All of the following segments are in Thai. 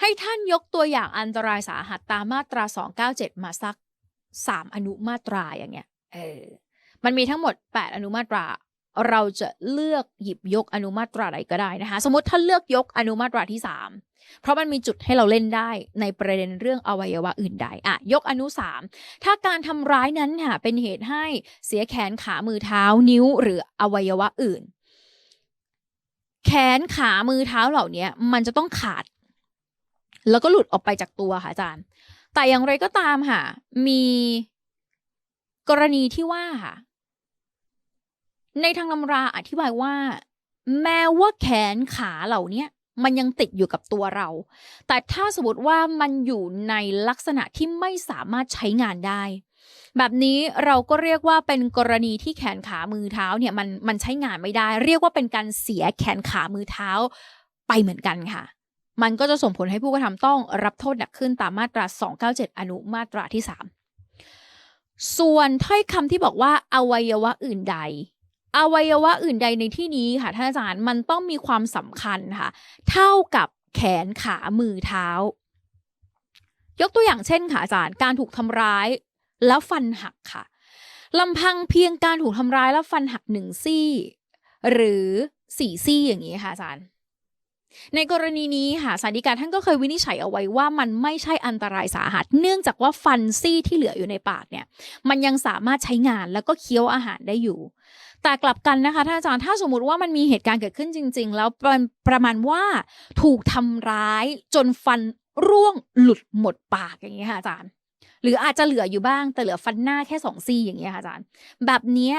ให้ท่านยกตัวอย่างอันตรายสาหัสตามมาตรา 297 มาสัก 3 อนุมาตราอย่างเงี้ย เออ มันมีทั้งหมด 8 อนุมาตรา เราจะเลือกหยิบยกอนุมาตราใดก็ได้นะคะ สมมติถ้าเลือกยกอนุมาตราที่ 3 เพราะมันมีจุดให้เราเล่นได้ในประเด็นเรื่องอวัยวะอื่นใด อะ ยกอนุ 3 ถ้าการทำร้ายนั้นค่ะเป็นเหตุให้เสียแขนขามือเท้านิ้วหรืออวัยวะอื่น แขนขามือเท้าเหล่านี้มันจะต้องขาด แล้วก็หลุดออกไปจากตัวค่ะอาจารย์ แต่อย่างไรก็ตามค่ะ มีกรณีที่ว่าค่ะ ในทางตำราอธิบายว่า แม้ว่าแขนขาเหล่านี้มันยังติดอยู่กับตัวเรา แต่ถ้าสมมติว่ามันอยู่ในลักษณะที่ไม่สามารถใช้งานได้ แบบนี้เราก็เรียกว่าเป็นกรณีที่แขนขามือเท้าเนี่ยมันมันใช้งานไม่ได้ เรียกว่าเป็นการเสียแขนขามือเท้าไปเหมือนกันค่ะ มันก็จะส่งผลให้ผู้กระทำต้องรับโทษหนักขึ้นตามมาตรา 297 อนุมาตราที่ 3 ส่วนถ้อยคำที่บอกว่าอวัยวะอื่นใด อวัยวะอื่นใดในที่นี้ค่ะท่านอาจารย์มันต้องมีความสำคัญค่ะ เท่ากับแขนขามือเท้า ยกตัวอย่างเช่นค่ะอาจารย์การถูกทำร้ายแล้วฟันหักค่ะลำพังเพียงการถูกทำร้ายแล้วฟันหักหนึ่งซี่ หรือสี่ซี่อย่างนี้ค่ะอาจารย์ ในกรณีนี้ค่ะสารดีกาท่านก็เคยวินิจฉัยเอาไว้ว่ามันไม่ใช่อันตรายสาหัส เนื่องจากว่าฟันซี่ที่เหลืออยู่ในปากเนี่ย มันยังสามารถใช้งานแล้วก็เคี้ยวอาหารได้อยู่ แต่กลับกันนะคะท่านอาจารย์ถ้าสมมติว่ามันมีเหตุการณ์เกิดขึ้นจริง ๆ แล้วประประมาณว่าถูกทำร้ายจนฟันร่วงหลุดหมดปากอย่างนี้ค่ะอาจารย์ หรืออาจจะเหลืออยู่บ้างแต่เหลือฟันหน้าแค่สองซี่อย่างเงี้ค่ะอาจารย์ แบบนี้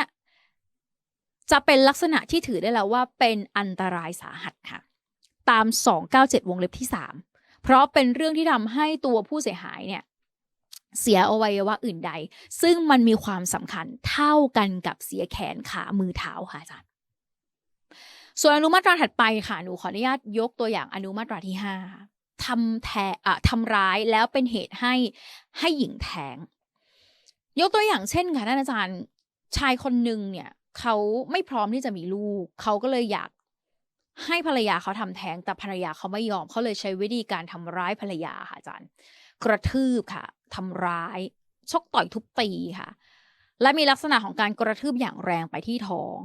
จะเป็นลักษณะที่ถือได้แล้วว่าเป็นอันตรายสาหัสค่ะ ตาม 297 วงเล็บที่ 3 เพราะเป็นเรื่องที่ทำให้ตัวผู้เสียหายเนี่ยเสียอวัยวะอื่นใด ซึ่งมันมีความสำคัญเท่ากันกับเสียแขนขามือเท้าค่ะอาจารย์ ส่วนอนุมาตราถัดไปค่ะ หนูขออนุญาตยกตัวอย่างอนุมาตราที่5ทำแทอะทำร้ายแล้วเป็นเหตุให้ให้หญิงแท้ง ยกตัวอย่างเช่นค่ะท่านอาจารย์ชายคนหนึ่งเนี่ยเขาไม่พร้อมที่จะมีลูก เขาก็เลยอยาก ให้ภรรยาเขาทำแท้งแต่ภรรยาเขาไม่ยอมเขาเลยใช้วิธีการทำร้ายภรรยาค่ะอาจารย์ กระทืบค่ะทำร้ายชกต่อยทุบตีค่ะ และมีลักษณะของการกระทืบอย่างแรงไปที่ท้อง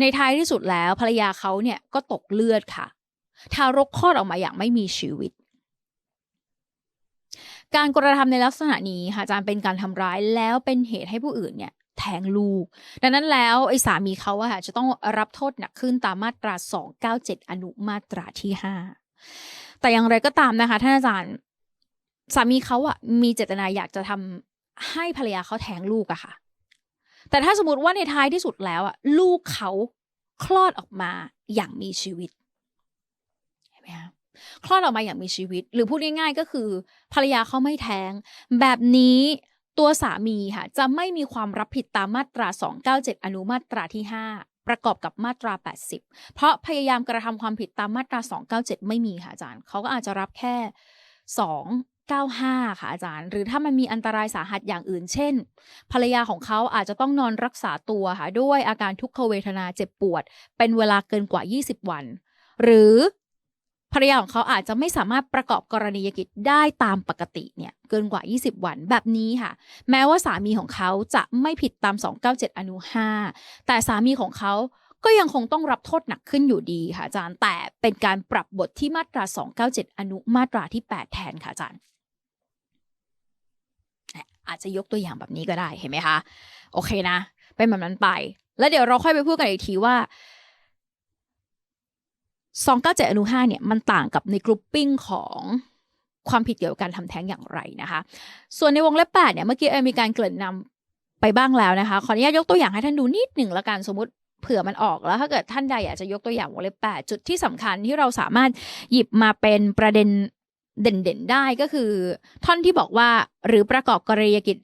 ในท้ายที่สุดแล้วภรรยาเขาเนี่ยก็ตกเลือดค่ะ ทารกคลอดออกมาอย่างไม่มีชีวิต การกระทำในลักษณะนี้ค่ะอาจารย์เป็นการทำร้ายแล้วเป็นเหตุให้ผู้อื่นเนี่ย แทงลูก ดังนั้นแล้วไอ้สามีเขาอะค่ะจะต้องรับโทษหนักขึ้นตามมาตรา 297 อนุมาตราที่ 5 แต่อย่างไรก็ตามนะคะท่านอาจารย์สามีเขาอะมีเจตนาอยากจะทำให้ภรรยาเขาแทงลูกอะค่ะ แต่ถ้าสมมติว่าในท้ายที่สุดแล้วอะลูกเขาคลอดออกมาอย่างมีชีวิตเห็นไหมคะคลอดออกมาอย่างมีชีวิต หรือพูดง่ายๆก็คือ ภรรยาเขาไม่แท้ง แบบนี้ ตัวสามีค่ะจะไม่มีความรับผิดตามมาตรา 297 อนุมาตราที่ 5 ประกอบกับมาตรา 80 เพราะพยายามกระทำความผิดตามมาตรา 297 ไม่มีค่ะอาจารย์เขาก็อาจจะรับแค่ 295 ค่ะอาจารย์ หรือถ้ามันมีอันตรายสาหัสอย่างอื่น เช่น ภรรยาของเขาอาจจะต้องนอนรักษาตัวค่ะด้วยอาการทุกขเวทนาเจ็บปวด เป็นเวลาเกินกว่า 20 วัน หรือ ภรรยาของเขาอาจจะไม่สามารถประกอบกรณียกิจได้ตามปกติเนี่ยเกินกว่า 20 วันแบบนี้ค่ะ แม้ว่าสามีของเขาจะไม่ผิดตาม 297 อนุ 5 แต่สามีของเขาก็ยังคงต้องรับโทษหนักขึ้นอยู่ดีค่ะอาจารย์ แต่เป็นการปรับบทที่มาตรา 297 อนุมาตราที่ 8 แทนค่ะอาจารย์ อาจจะยกตัวอย่างแบบนี้ก็ได้เห็นไหมคะ โอเคนะ เป็นแบบนั้นไป แล้วเดี๋ยวเราค่อยไปพูดกันอีกทีว่า 297อนุ5เนี่ยมันต่างกับในกรุ๊ปปิ้งของความผิดเกี่ยวกับการทำแท้งอย่างไรนะคะ ส่วนในวงเล็บ8เนี่ยเมื่อกี้เอมีการเกริ่นนำไปบ้างแล้วนะคะ ขออนุญาตยกตัวอย่างให้ท่านดูนิดหนึ่งละกันสมมติเผื่อมันออกแล้วถ้าเกิดท่านใดอยากจะยกตัวอย่างวงเล็บ8จุดที่สำคัญที่เราสามารถหยิบมาเป็นประเด็นเด่นๆได้ก็คือ ท่อนที่บอกว่าหรือประกอบกรณียกิจ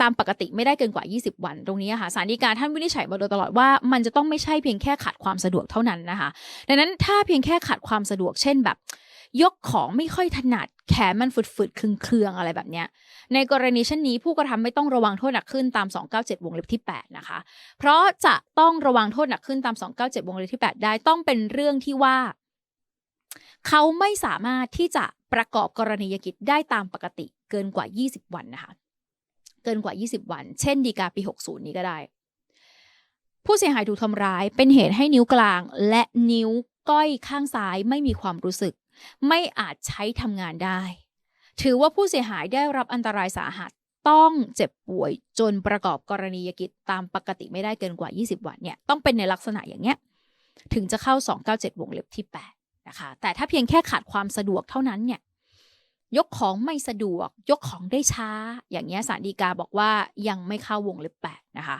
ตามปกติไม่ได้เกินกว่า 20 วัน ตรงนี้ค่ะสารดีกาท่านวินิจฉัยมาโดยตลอดว่ามันจะต้องไม่ใช่เพียงแค่ขาดความสะดวกเท่านั้นนะคะ ดังนั้นถ้าเพียงแค่ขาดความสะดวกเช่นแบบ ยกของไม่ค่อยถนัดแขนมันฝืดๆเคืองๆอะไรแบบเนี้ยในกรณีเช่นนี้ผู้กระทำไม่ต้องระวังโทษหนักขึ้นตาม 297 วงเล็บที่ 8 นะคะ เพราะจะต้องระวังโทษหนักขึ้นตาม 297 วงเล็บที่ 8 ได้ต้องเป็นเรื่องที่ว่า เขาไม่สามารถที่จะประกอบกรณียกิจได้ตามปกติเกินกว่า 20 วันนะคะ เกินกว่า 20 วัน เช่นดีกาปี 60 นี้ก็ได้ ผู้เสียหายถูกทำร้ายเป็นเหตุให้นิ้วกลาง และนิ้วก้อยข้างซ้ายไม่มีความรู้สึก ไม่อาจใช้ทำงานได้ ถือว่าผู้เสียหายได้รับอันตรายสาหัสต้องเจ็บป่วยจนประกอบกรณียกิจตามปกติไม่ได้เกินกว่า 20 วันเนี่ยต้องเป็นในลักษณะอย่างเนี้ยถึงจะเข้า 297 วงเล็บที่ 8 นะคะ แต่ถ้าเพียงแค่ขาดความสะดวกเท่านั้นเนี่ย ยกของไม่สะดวก ยกของได้ช้า อย่างเงี้ยสารดีกาบอกว่ายังไม่เข้าวงเล็บ8นะคะ